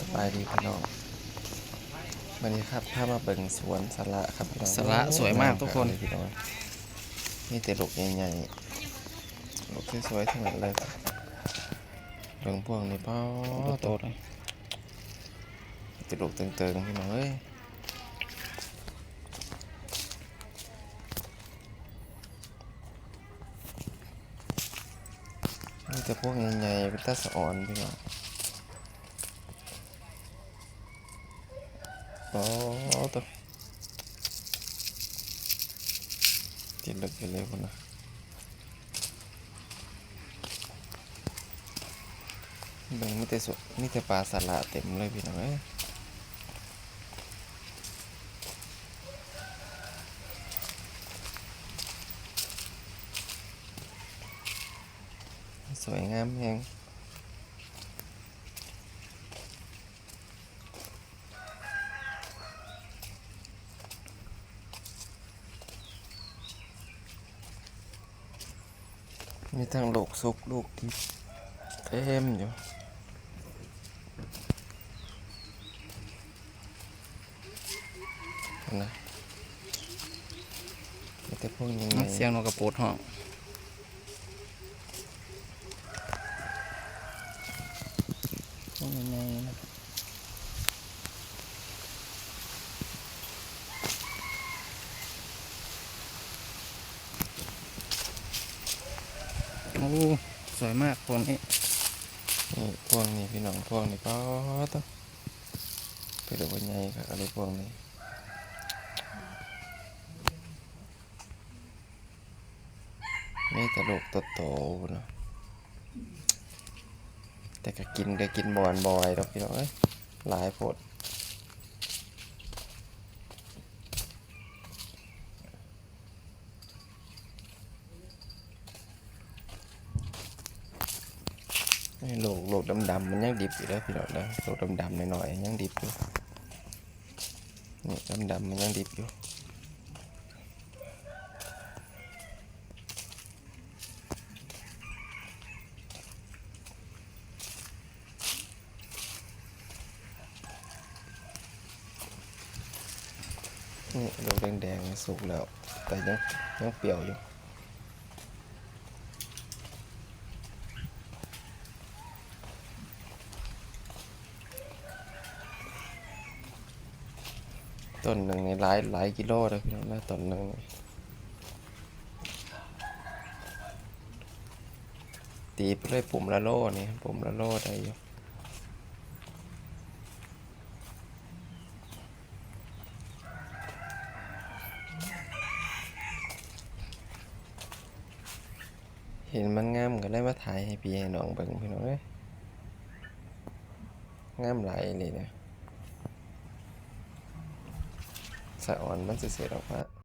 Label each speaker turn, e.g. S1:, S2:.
S1: สบายดีพี่น้องวันนี้ครับพามาเบิ่งสวนสาระครับพี่น้อง
S2: สาระสวยมากทุกคน
S1: เลยพี่น้องนี่แต่ลูกใหญ่ๆลูกสวยๆทั้งนั้นเลยครับเบิ่งพวกนี้ป้อ
S2: โตๆเลย
S1: แต่ลูกเติงๆพี่น้องเอ้ยนี่แต่พวกใหญ่ๆเป็นตาสะอ่อนพี่น้อง โอ้ตัวติดลึกเลยคนนะเบ่งมีแต่สวนมีแต่ปลาสละเต็มเลยพี่น้องเอ้ยสวยงามแฮง มีทั้งโลกซุกลูกทิพย์เต็มอยู่นะมีแต่พวกยังไง
S2: เสียงนกกระโปดห้องพวกยังไงนะ โอ้สวยมากพวกนี้
S1: นี่พวกนี้พี่น้องพวกนี้ก็ต้องไปดูว่าไงครับอะไรพวกนี้มีแต่ลูกโตเนาะแต่ก็กินก็กินบอนบอยดอกพี่น้องหลายโพด โลกโลกดำๆมันยังดิบอยู่แล้วพี่น้องนะโลกดำๆหน่อยๆยังดิบอยู่นี่ดำๆมันยังดิบอยู่นี่โลกแดงๆสุกแล้ว แต่ยังยังเปรี้ยวอยู่ ต้นหนึ่งในหลายหลายกิโลเลยพี่น้องนะต้นหนึ่งตีไปเลยปุ่มละโลนี่ปุ่มละโลได้อยู่เห็นมันงามก็เลยมาถ่ายให้พี่ให้น้องเบิ่งพี่น้องเอ้ยงามหลายเลยเนี่ย สะอ่อนมันจะเสียออกมา